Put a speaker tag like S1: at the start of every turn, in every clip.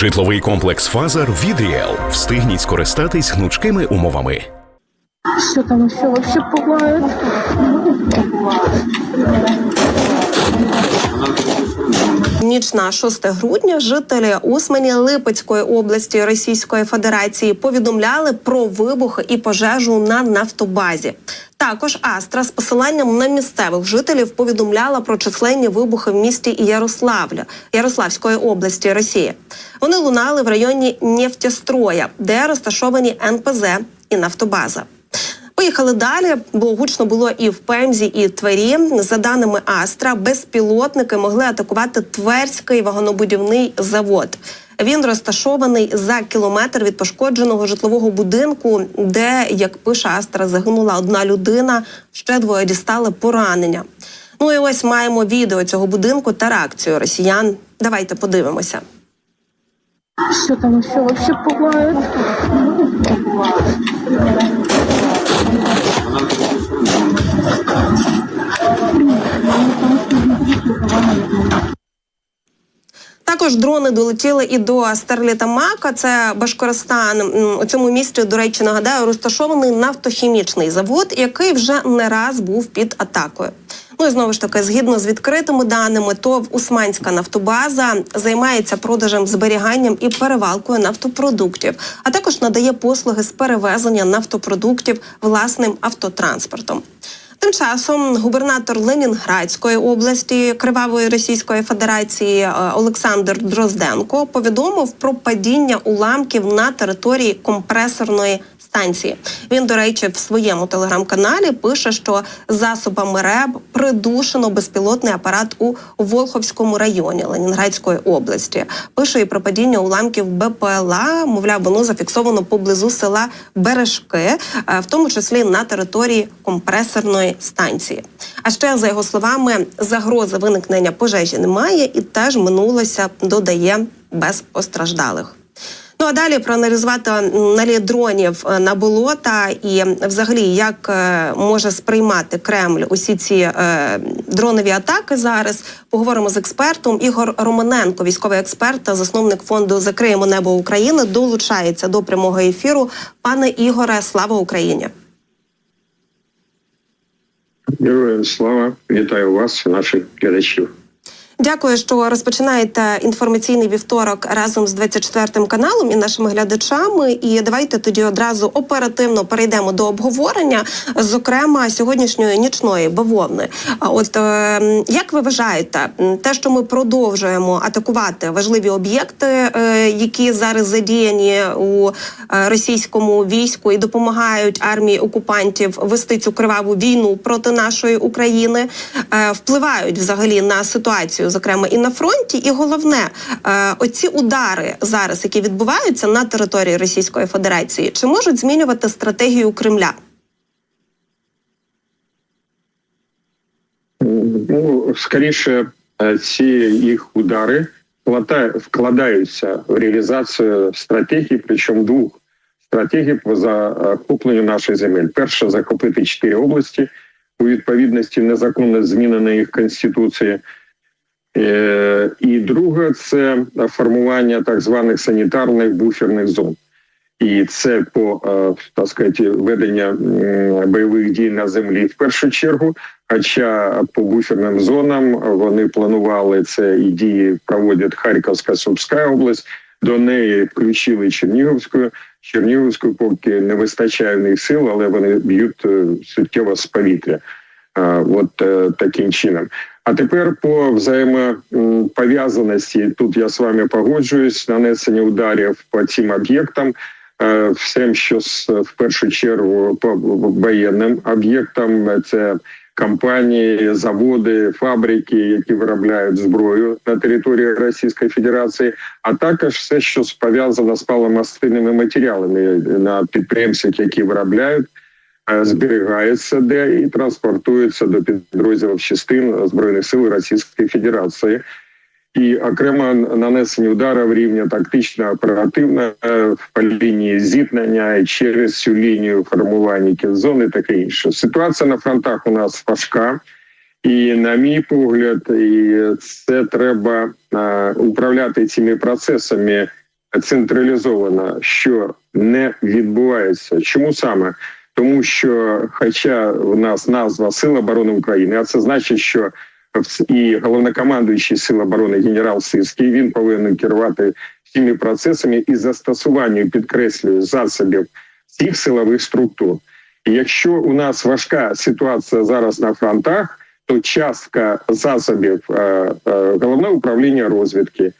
S1: Житловий комплекс Фазар від Ріел. Встигніть скористатись гнучкими умовами.
S2: Що там ще вообще бывает?
S3: Ніч на 6 грудня жителі Усмані Липецької області Російської Федерації повідомляли про вибухи і пожежу на нафтобазі. Також Астра з посиланням на місцевих жителів повідомляла про численні вибухи в місті Ярославля Ярославської області Росії. Вони лунали в районі Нефтєстроя, де розташовані НПЗ і нафтобаза. Поїхали далі, бо гучно було і в Пемзі, і Твері. За даними Астра, безпілотники могли атакувати Тверський вагонобудівний завод. Він розташований за кілометр від пошкодженого житлового будинку, де, як пише Астра, загинула одна людина, ще двоє дістали поранення. Ну і ось маємо відео цього будинку та реакцію росіян. Давайте подивимося.
S2: Что там еще вообще бывает?
S3: Також дрони долетіли і до Стерлітамака. Це Башкоростан. У цьому місті, до речі, нагадаю, розташований нафтохімічний завод, який вже не раз був під атакою. Ну і знову ж таки, згідно з відкритими даними, ТОВ Усманська нафтобаза займається продажем, зберіганням і перевалкою нафтопродуктів, а також надає послуги з перевезення нафтопродуктів власним автотранспортом. Тим часом губернатор Ленінградської області Кривавої Російської Федерації е, Олександр Дрозденко повідомив про падіння уламків на території компресорної станції. Він, до речі, в своєму телеграм-каналі пише, що засобами РЕБ придушено безпілотний апарат у Волховському районі Ленінградської області. Пише і про падіння уламків БПЛА. Мовляв, воно зафіксовано поблизу села Бережки, е, в тому числі на території компресорної станції. А ще за його словами, загрози виникнення пожежі немає, і теж минулося додає без постраждалих. Ну а далі проаналізувати наліт дронів е, на болота і взагалі як е, може сприймати Кремль усі ці е, дронові атаки зараз. Поговоримо з експертом. Ігор Романенко, військовий експерт та засновник фонду Закриємо небо України, долучається до прямого ефіру. Пане Ігоре, слава Україні!
S4: Героям слава, вітаю вас наших глядачів.
S3: Дякую, що розпочинаєте інформаційний вівторок разом з 24 каналом і нашими глядачами. І давайте тоді одразу оперативно перейдемо до обговорення, зокрема сьогоднішньої нічної бавовни. От е, як ви вважаєте, те, що ми продовжуємо атакувати важливі об'єкти, е, які зараз задіяні у е, російському війську і допомагають армії окупантів вести цю криваву війну проти нашої України, впливають взагалі на ситуацію, зокрема і на фронті. І головне, е, оці удари зараз, які відбуваються на території Російської Федерації, чи можуть змінювати стратегію Кремля?
S4: Ну, скоріше, е, ці їх удари вкладаються в реалізацію стратегії, причому двох стратегій по захопленню нашої земель. Перша захопити чотири області у відповідності незаконно зміненої їх конституції. Е, І друге це формування так званих санітарних буферних зон. І це по е, так сказати, ведення бойових дій на землі в першу чергу. Хоча по буферним зонам вони планували це і дії проводять Харківська Сумська область. До неї включили Чернігівську. Чернігівську поки не вистачає в них сил, але вони б'ють е, суттєво з повітря. От таким чином. А тепер по взаємопов'язаності, тут я з вами погоджуюсь, нанесення ударів по цим об'єктам, е, всім, що в першу чергу по воєнним об'єктам, це компанії, заводи, фабрики, які виробляють зброю на території Російської Федерації, а також все, що пов'язано з паливомастильними матеріалами на підприємствах, які виробляють. е, зберігається де і транспортується до підрозділів частин збройних сил Російської Федерації. І окремо нанесені ударів рівня тактично оперативно е, по лінії зіткнення і через цю лінію формування кінзони, таке інше. Ситуація на фронтах у нас важка. І на мій погляд, і це треба е, управляти цими процесами централізовано, що не відбувається. Чому саме? Тому що, хоча у нас назва Сил оборони України, а це значить, що і головнокомандуючий Сил оборони генерал Сирський він повинен керувати всіми процесами і застосуванням, підкреслюю, засобів всіх силових структур. І якщо у нас важка ситуація зараз на фронтах, то частка засобів е, е, головного управління розвідки,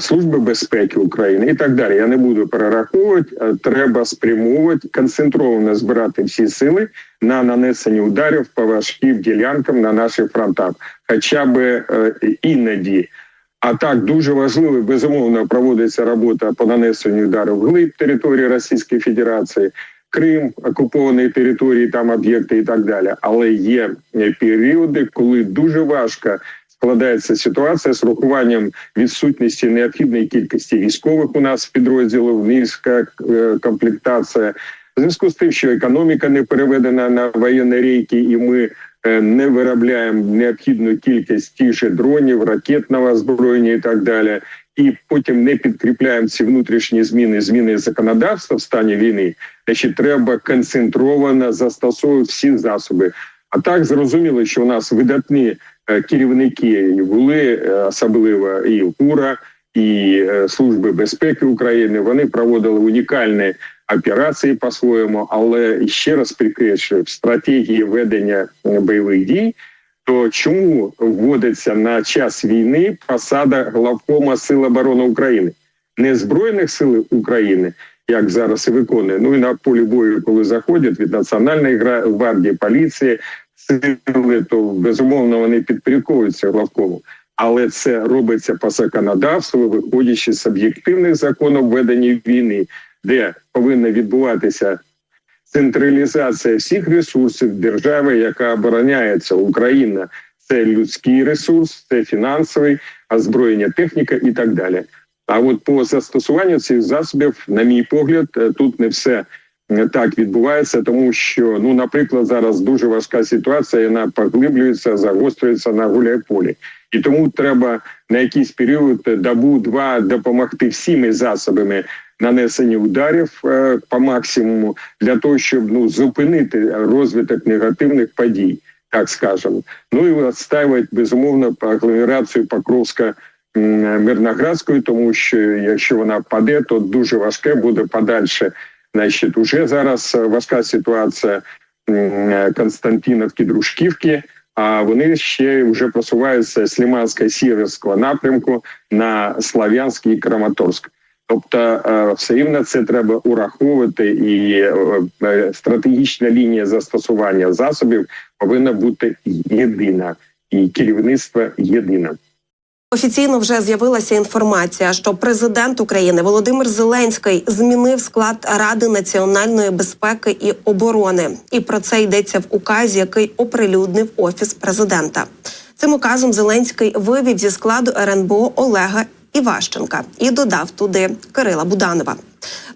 S4: Служби безпеки України і так далі. Я не буду перераховувати. е, Треба спрямовувати концентровано збирати всі сили на нанесення ударів по важким ділянкам на наших фронтах, хоча б е, іноді. А так дуже важливо, безумовно, проводиться робота по нанесенню ударів вглиб території Російської Федерації, Крим, окуповані території, там об'єкти і так далі. Але є е, періоди, коли дуже важко складається ситуація з рахуванням відсутності необхідної кількості військових у нас підрозділів, низька е, комплектація. В зв'язку з тим, що економіка не переведена на воєнні рейки, і ми е, не виробляємо необхідну кількість тих же дронів, ракетного озброєння і так далі. І потім не підкріпляємо ці внутрішні зміни, зміни законодавства в стані війни. Значить, треба концентровано застосовувати всі засоби. А так зрозуміло, що у нас видатні е, керівники були, е, особливо і УРА, і е, Служби безпеки України. Вони проводили унікальні операції по-своєму, але ще раз підкреслюю, в стратегії ведення бойових дій. То чому вводиться на час війни посада главкома Сил оборони України, не збройних сил України, як зараз і виконує. Ну і на полі бою, коли заходять від національної гвардії, поліції, сили, то безумовно вони підпорядковуються главкому. Але це робиться по законодавству, виходячи з об'єктивних законів ведення війни, де повинна відбуватися централізація всіх ресурсів держави, яка обороняється Україна. Це людський ресурс, це фінансовий, озброєння, техніка і так далі. А от по застосуванню цих засобів, на мій погляд, е, тут не все е, так відбувається, тому що, ну, наприклад, зараз дуже важка ситуація, вона поглиблюється, загострюється на гуляйполі. І тому треба на якийсь період е, добу-два допомогти всіми засобами нанесення ударів по максимуму для того, щоб ну зупинити розвиток негативних подій, так скажемо. Ну і відстаювати безумовно агломерацію Покровська м, Мирноградської, тому що якщо вона паде, то дуже важке буде подальше. Значить, уже зараз е, важка ситуація е, Константиновки, Дружківки. А вони ще вже просуваються з Лиманська сіверського напрямку на Слав'янський і Краматорськ. Тобто, е, все рівно це треба ураховувати, і стратегічна лінія застосування засобів повинна бути єдина, і керівництво єдине.
S3: Офіційно вже з'явилася інформація, що президент України Володимир Зеленський змінив склад Ради національної безпеки і оборони. І про це йдеться в указі, який оприлюднив офіс президента. Цим указом Зеленський вивів зі складу РНБО Олега Іващенка і додав туди Кирила Буданова.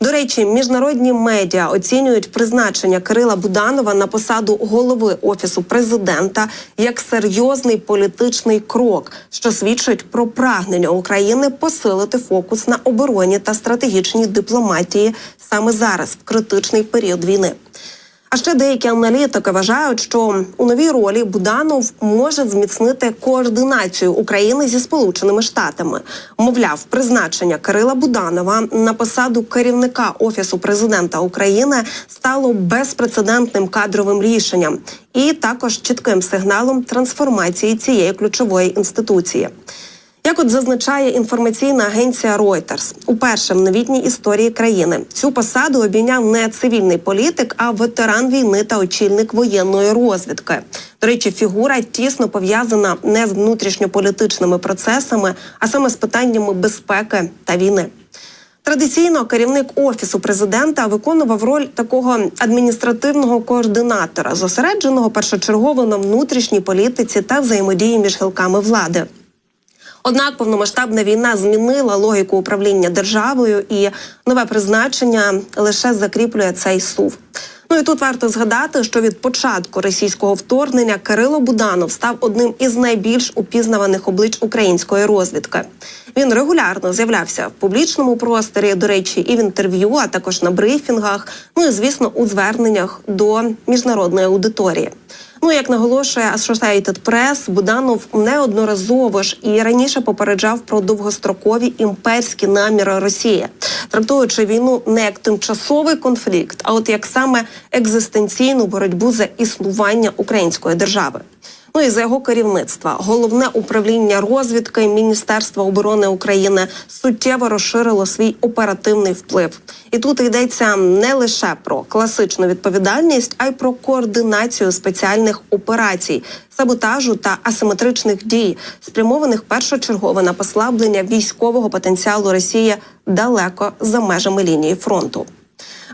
S3: До речі, міжнародні медіа оцінюють призначення Кирила Буданова на посаду голови офісу президента як серйозний політичний крок, що свідчить про прагнення України посилити фокус на обороні та стратегічній дипломатії саме зараз, в критичний період війни. Ще деякі аналітики вважають, що у новій ролі Буданов може зміцнити координацію України зі Сполученими Штатами. Мовляв, призначення Кирила Буданова на посаду керівника офісу президента України стало безпрецедентним кадровим рішенням і також чітким сигналом трансформації цієї ключової інституції. Як от зазначає інформаційна агенція Reuters, уперше в новітній історії країни цю посаду обійняв не цивільний політик, а ветеран війни та очільник воєнної розвідки. До речі, фігура тісно пов'язана не з внутрішньополітичними процесами, а саме з питаннями безпеки та війни. Традиційно керівник офісу президента виконував роль такого адміністративного координатора, зосередженого першочергово на внутрішній політиці та взаємодії між гілками влади. Однак повномасштабна війна змінила логіку управління державою, і нове призначення лише закріплює цей сув. Ну і тут варто згадати, що від початку російського вторгнення Кирило Буданов став одним із найбільш упізнаваних облич української розвідки. Він регулярно з'являвся в публічному просторі, до речі, і в інтерв'ю, а також на брифінгах. Ну і звісно, у зверненнях до міжнародної аудиторії. Ну, як наголошує Associated Press, Буданов неодноразово ж і раніше попереджав про довгострокові імперські наміри Росії, трактуючи війну не як тимчасовий конфлікт, а от як саме екзистенційну боротьбу за існування української держави. Ну і за його керівництва головне управління розвідки Міністерства оборони України суттєво розширило свій оперативний вплив. І тут йдеться не лише про класичну відповідальність, а й про координацію спеціальних операцій, саботажу та асиметричних дій, спрямованих першочергово на послаблення військового потенціалу Росії далеко за межами лінії фронту.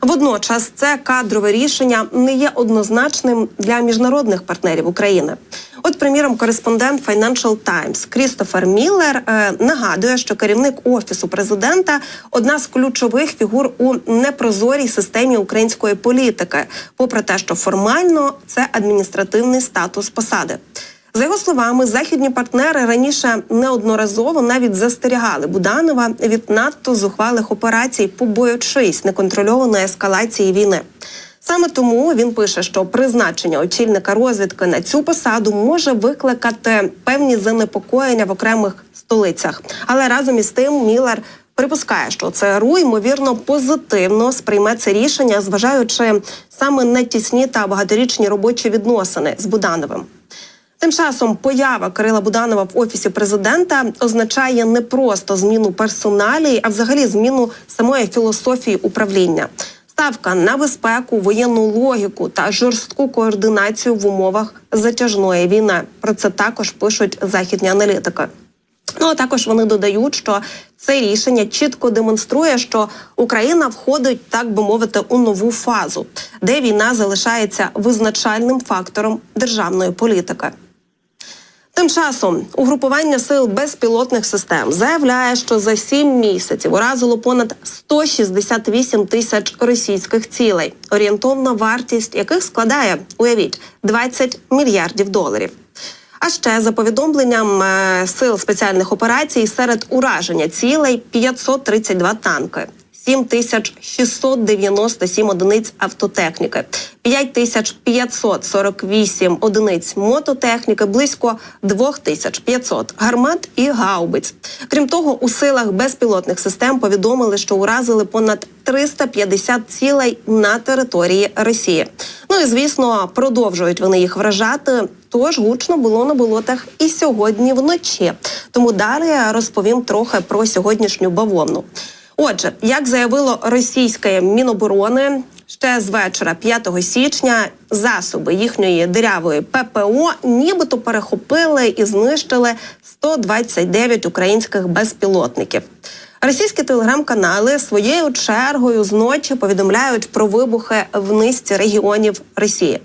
S3: Водночас це кадрове рішення не є однозначним для міжнародних партнерів України. От, приміром, кореспондент Financial Times Крістофер Міллер е, нагадує, що керівник офісу президента одна з ключових фігур у непрозорій системі української політики, попри те, що формально це адміністративний статус посади. За його словами, західні партнери раніше неодноразово навіть застерігали Буданова від надто зухвалих операцій, побоючись неконтрольованої ескалації війни. Саме тому він пише, що призначення очільника розвідки на цю посаду може викликати певні занепокоєння в окремих столицях. Але разом із тим Міллер припускає, що ЦРУ ймовірно позитивно сприйме це рішення, зважаючи саме на тісні та багаторічні робочі відносини з Будановим. Тим часом поява Кирила Буданова в офісі президента означає не просто зміну персоналії, а взагалі зміну самої філософії управління. Ставка на безпеку, воєнну логіку та жорстку координацію в умовах затяжної війни. Про це також пишуть західні аналітики. Ну а також вони додають, що це рішення чітко демонструє, що Україна входить, так би мовити, у нову фазу, де війна залишається визначальним фактором державної політики. Тим часом угрупування сил безпілотних систем заявляє, що за сім місяців уразило понад 168 тисяч російських цілей, орієнтовна вартість яких складає, уявіть, 20 мільярдів доларів. А ще за повідомленням е, сил спеціальних операцій серед ураження цілей 532 танки. 7697 одиниць автотехніки, 5548 одиниць мототехніки, близько 2500 гармат і гаубиць. Крім того, у силах безпілотних систем повідомили, що уразили понад 350 цілей на території Росії. Ну і звісно, продовжують вони їх вражати. Тож гучно було на болотах і сьогодні вночі. Тому далі розповім трохи про сьогоднішню бавовну. Отже, як заявило російське міноборони ще з вечора 5 січня, засоби їхньої дирявої ППО нібито перехопили і знищили 129 українських безпілотників. Російські телеграм-канали своєю чергою зночі повідомляють про вибухи в низці регіонів Росії.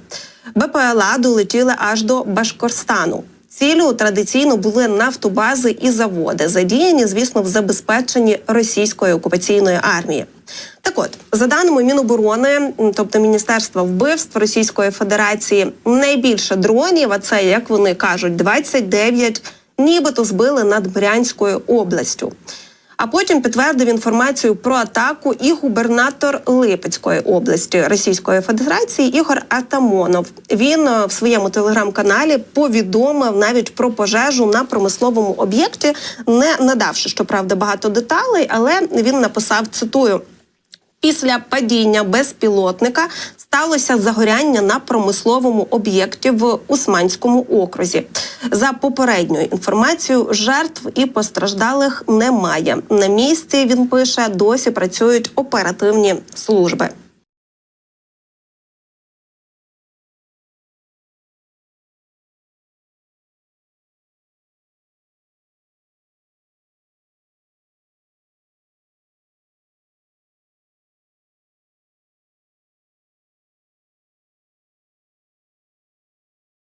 S3: БПЛА долетіли аж до Башкорстану. Цілю традиційно були нафтобази і заводи, задіяні, звісно, в забезпеченні російської окупаційної армії. Так от, за даними Міноборони, тобто Міністерства вбивств Російської Федерації, найбільше дронів, а це як вони кажуть, 29, нібито збили над Брянською областю. А потім підтвердив інформацію про атаку і губернатор Липецької області Російської Федерації Ігор Атамонов. Він е, в своєму телеграм-каналі повідомив навіть про пожежу на промисловому об'єкті, не надавши щоправда багато деталей, але він написав цитую. Після падіння безпілотника сталося загоряння на промисловому об'єкті в Усманському окрузі. За попередньою інформацією, жертв і постраждалих немає. На місці він пише, досі працюють оперативні служби.